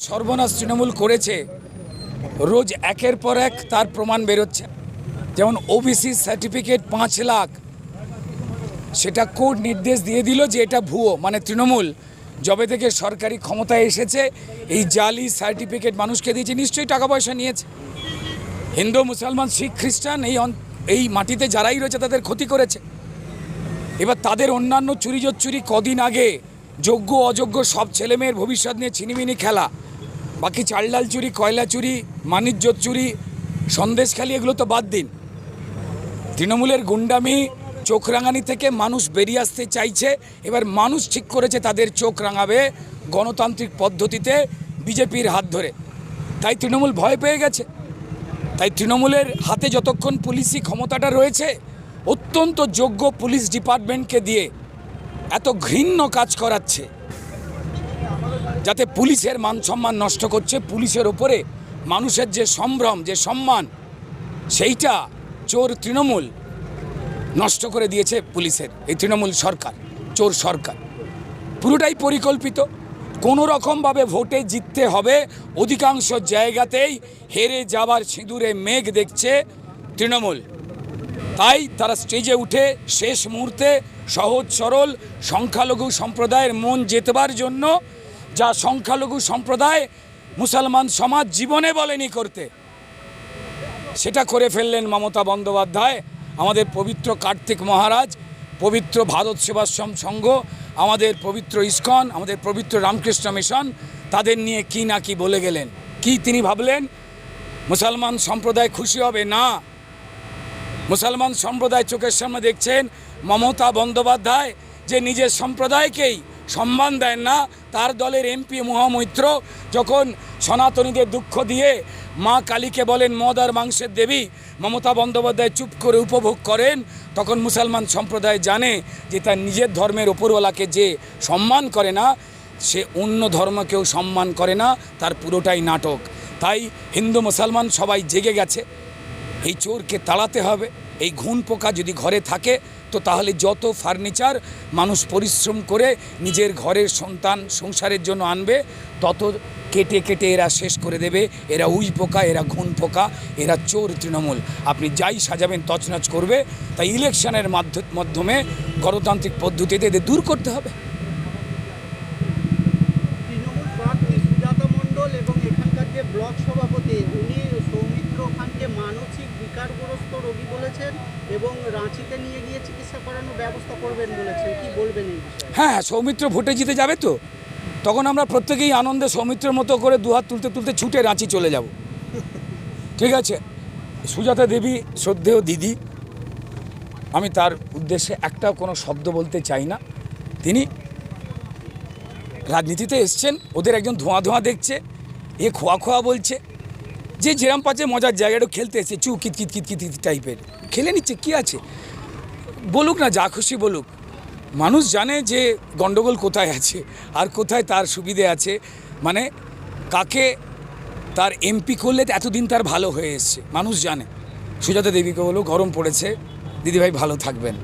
সর্বনাশ তৃণমূল করেছে, রোজ একের পর এক তার প্রমাণ বেরোচ্ছে। যেমন ওবিসি সার্টিফিকেট পাঁচ লাখ, সেটা কোর্ট নির্দেশ দিয়ে দিল যে এটা ভুয়ো মানে তৃণমূল। যবে থেকে সরকারি ক্ষমতায় এসেছে, এই জালি সার্টিফিকেট মানুষকে দিয়েছে, নিশ্চয়ই টাকা পয়সা নিয়েছে। হিন্দু, মুসলমান, শিখ, খ্রিস্টান, এই এই মাটিতে যারাই রয়েছে তাদের ক্ষতি করেছে। এবার তাদের অন্যান্য চুরি চুরি কদিন আগে যোগ্য অযোগ্য সব ছেলেমেয়ের ভবিষ্যৎ নিয়ে ছিনিমিনি খেলা। বাকি চাল ডাল চুরি, কয়লা চুরি মানিজ্য চুরি, সন্দেশখালি, এগুলো তো বাদ দিন। তৃণমূলের গুন্ডামি চোখ রাঙানি থেকে মানুষ বেরিয়ে আসতে চাইছে, এবার মানুষ ঠিক করেছে তাদের চোখ রাঙাবে গণতান্ত্রিক পদ্ধতিতে বিজেপির হাত ধরে। তাই তৃণমূল ভয় পেয়ে গেছে। তাই তৃণমূলের হাতে যতক্ষণ পুলিশি ক্ষমতাটা রয়েছে, অত্যন্ত যোগ্য পুলিশ ডিপার্টমেন্টকে দিয়ে এত ঘৃণ্য কাজ করাচ্ছে। যাতে পুলিশের মান সম্মান নষ্ট করছে, পুলিশের ওপরে মানুষের যে সম্ভ্রম, যে সম্মান, সেইটা চোর তৃণমূল নষ্ট করে দিয়েছে পুলিশের। এই তৃণমূল সরকার, চোর সরকার। পুরোটাই পরিকল্পিত। কোনো রকমভাবে ভোটে জিততে হবে। অধিকাংশ জায়গাতেই হেরে যাবার সিঁদুরে মেঘ দেখছে তৃণমূল। তাই তারা স্টেজে উঠে শেষ মুহূর্তে সহজ সরল, সংখ্যালঘু সম্প্রদায়ের মন জেতবার জন্য যা সংখ্যালঘু সম্প্রদায় মুসলমান সমাজ জীবনে বলেনি করতে। সেটা করে ফেললেন মমতা বন্দ্যোপাধ্যায়, আমাদের পবিত্র কার্তিক মহারাজ, পবিত্র ভারত সেবাশ্রম সংঘ, আমাদের পবিত্র ইস্কন, আমাদের পবিত্র রামকৃষ্ণ মিশন, তাদের নিয়ে কি না কি বলে গেলেন। কি তিনি ভাবলেন? মুসলমান সম্প্রদায় খুশি হবে? না। মুসলমান সম্প্রদায় চোখের সামনে দেখছেন মমতা বন্দ্যোপাধ্যায় যে নিজের সম্প্রদায়কেই সম্মান দেন না। তার দলের এমপি মহামৈত্র যখন সনাতনীদের দুঃখ দিয়ে মা কালীকে বলেন মদ আর মাংসের দেবী। মমতা বন্দ্যোপাধ্যায় চুপ করে উপভোগ করেন। তখন মুসলমান সম্প্রদায় জানে যে তার নিজের ধর্মের ওপরওয়ালাকে যে সম্মান করে না, সে অন্য ধর্মকেও সম্মান করে না, তার পুরোটাই নাটক। তাই হিন্দু মুসলমান সবাই জেগে গেছে। এই চোরকে তাড়াতে হবে। এই ঘুণ পোকা যদি ঘরে থাকে তো তাহলে যত ফার্নিচার মানুষ পরিশ্রম করে নিজের ঘরের সন্তান সংসারের জন্য আনবে, তত কেটে কেটে এরা শেষ করে দেবে। এরা উই পোকা, এরা ঘুণ পোকা, এরা চোর তৃণমূল। আপনি যাই সাজাবেন, তছনছ করবে। তাই ইলেকশনের মাধ্য- মাধ্যমে গণতান্ত্রিক পদ্ধতিতে এদের দূর করতে হবে। তৃণমূল প্রার্থী সুজাতা মণ্ডল এবং এখানকার যে ব্লক খানকে মানসিক বিকারগ্রস্ত রোগী বলেছেন এবং রাঁচিতে নিয়ে গিয়ে চিকিৎসা করানোর ব্যবস্থা করবেন বলেছেন। কি বলবেন বিষয়ে? হ্যাঁ সৌমিত্র ভোটে জিতে যাবে তো। তখন আমরা প্রত্যেকেই আনন্দে সৌমিত্রের মতো করে দুহাত তুলতে তুলতে ছুটে রাঁচি চলে যাব। ঠিক আছে? সুজাতা দেবী, শ্রদ্ধেয় দিদি, আমি তার উদ্দেশ্যে একটাও কোনো শব্দ বলতে চাই না। তিনি রাজনীতিতে এসছেন, ওদের একজন ধোঁয়া ধোঁয়া দেখছে, এ খোয়া খোয়া বলছে। যে যেরাম পাচ্ছে মজার জায়গাটা খেলতে এসছে চু কিত কিত কিত কিত টাইপের খেলে নিচ্ছে, কী আছে? বলুক না, যা খুশি বলুক। মানুষ জানে যে গন্ডগোল কোথায় আছে, আর কোথায় তার সুবিধে আছে। মানে কাকে তার এমপি করলে এতদিন তার ভালো হয়ে এসছে। মানুষ জানে। সুজাতা দেবীকে বলো গরম পড়েছে। দিদিভাই ভালো থাকবেন।